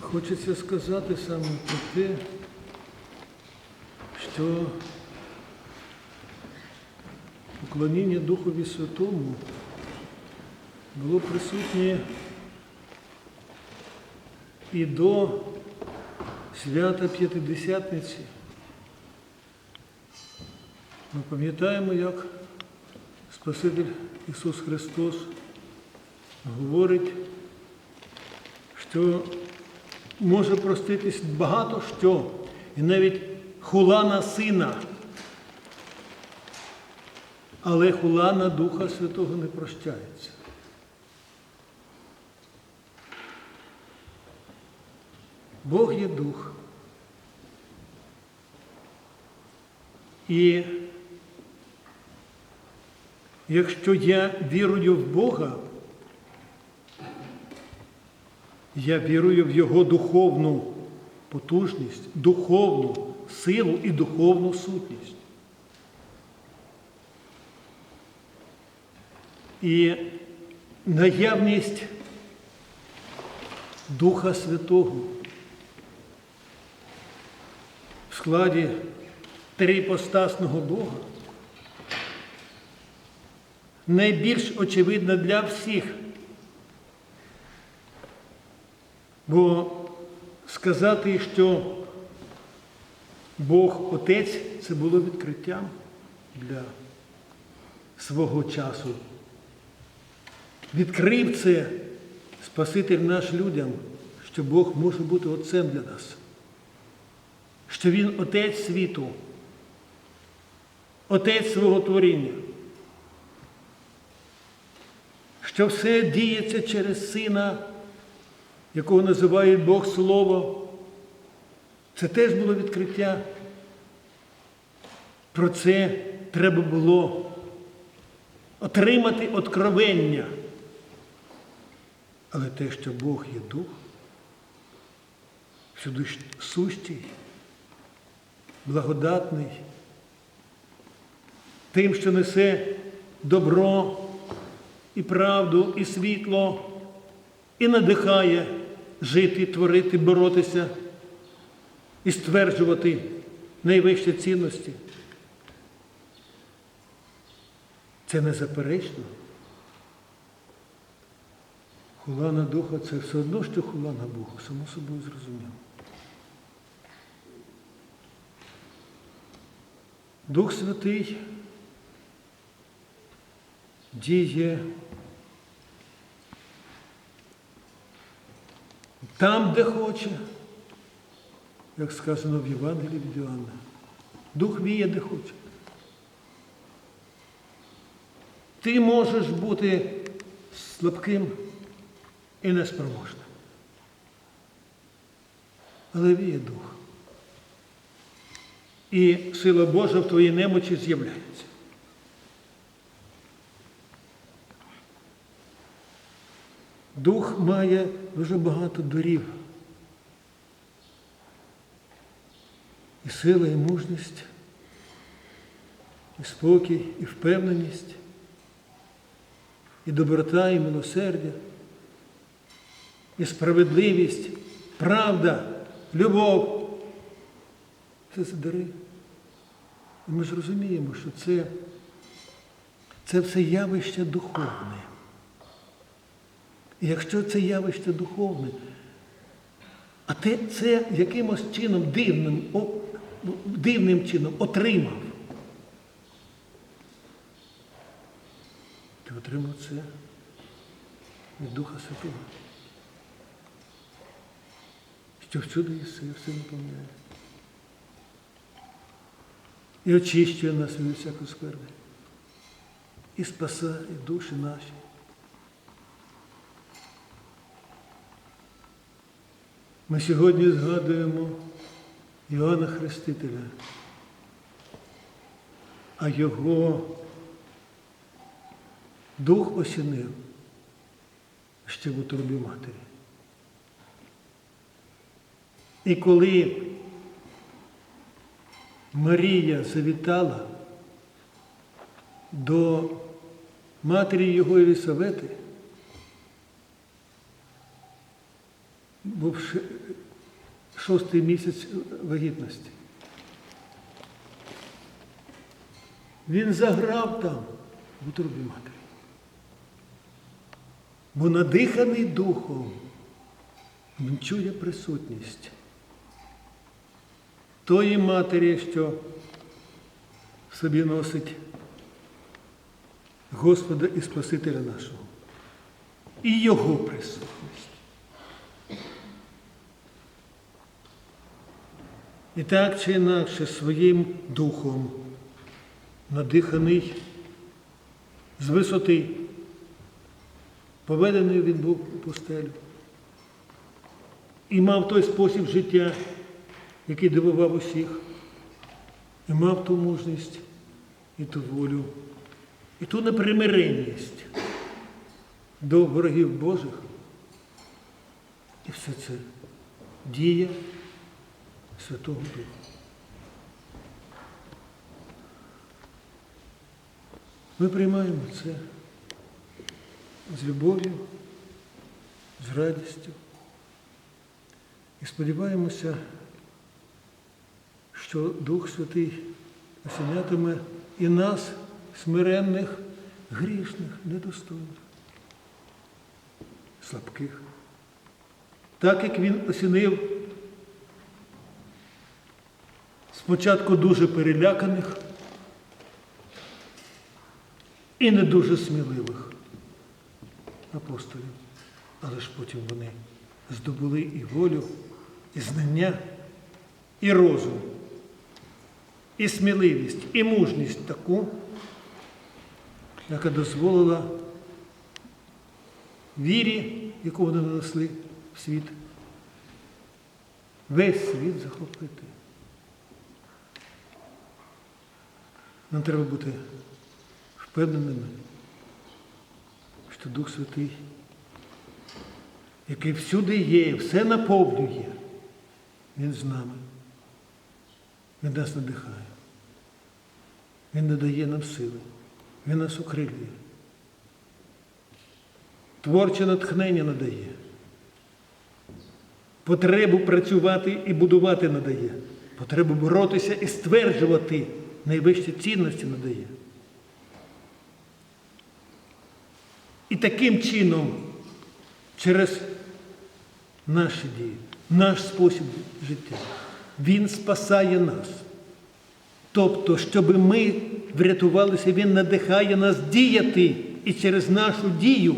Хочеться сказати саме про те, що уклоніння Духові Святому було присутнє і до свята П'ятидесятниці. Ми пам'ятаємо, як Спаситель Ісус Христос говорить, що може проститись багато що, і навіть хула на сина. Але хула на Духа Святого не прощається. Бог є дух. І якщо я вірую в Бога, я вірую в Його духовну потужність, духовну силу і духовну сутність. І наявність Духа Святого в складі трипостасного Бога найбільш очевидна для всіх. Бо сказати, що Бог Отець це було відкриттям для свого часу. Відкрив це Спаситель наш людям, що Бог може бути Отцем для нас, що Він Отець світу, Отець свого творіння, що все діється через Сина, якого називають Бог Слово. Це теж було відкриття. Про це треба було отримати откровення. Але те, що Бог є дух, всюди сущий, благодатний, тим, що несе добро і правду, і світло, і надихає жити, творити, боротися і стверджувати найвищі цінності. Це незаперечно. Хула на духа це все одно, що хула на Бога, само собою зрозуміло. Дух Святий діє там, де хоче, як сказано в Євангелії від Іоанна. Дух віє, де хоче. Ти можеш бути слабким і неспроможним. Але віє дух. І сила Божа в твоїй немочі з'являється. Дух має дуже багато дорів. І сила, і мужність, і спокій, і впевненість, і доброта, і милосердя, і справедливість, правда, любов. Це це дари. І ми ж розуміємо, що це, це все явище духовне. І якщо це явище духовне, а те це якимось чином дивним, дивним чином отримав, ти отримав це від Духа Святого. Що всюди єси, все наповняє. І очищує нас від всякої скверни. І спасає душі наші. Ми сьогодні згадуємо Іоанна Хрестителя, а його дух осінив ще в утробі матері. І коли Марія завітала до матері його Єлисавети, бувши шостий місяць вагітності. Він заграв там в утробі матері. Бо надиханий духом, він чує присутність тої матері, що в собі носить Господа і Спасителя нашого. І Його присутність. І так чи інакше своїм духом, надиханий з висоти, поведений він був у пустелю. І мав той спосіб життя, який дивував усіх, і мав ту мужність, і ту волю, і ту непримиренність до ворогів Божих. І все це дія Святого Духа. Ми приймаємо це з любов'ю, з радістю і сподіваємося, що Дух Святий осінятиме і нас, смиренних, грішних, недостойних, слабких. Так як Він осінив спочатку дуже переляканих і не дуже сміливих апостолів, але ж потім вони здобули і волю, і знання, і розум, і сміливість, і мужність таку, яка дозволила вірі, яку вони нанесли в світ, весь світ захопити. Нам треба бути впевненими, що Дух Святий, який всюди є, все наповнює, Він з нами. Він нас надихає. Він надає нам сили, Він нас окрилює. Творче натхнення надає. Потребу працювати і будувати надає. Потребу боротися і стверджувати найвищі цінності надає. І таким чином, через наші дії, наш спосіб життя, Він спасає нас. Тобто, щоб ми врятувалися, Він надихає нас діяти і через нашу дію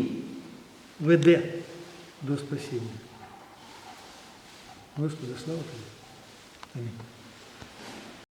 веде до спасіння. Господи, слава Тобі. Амінь.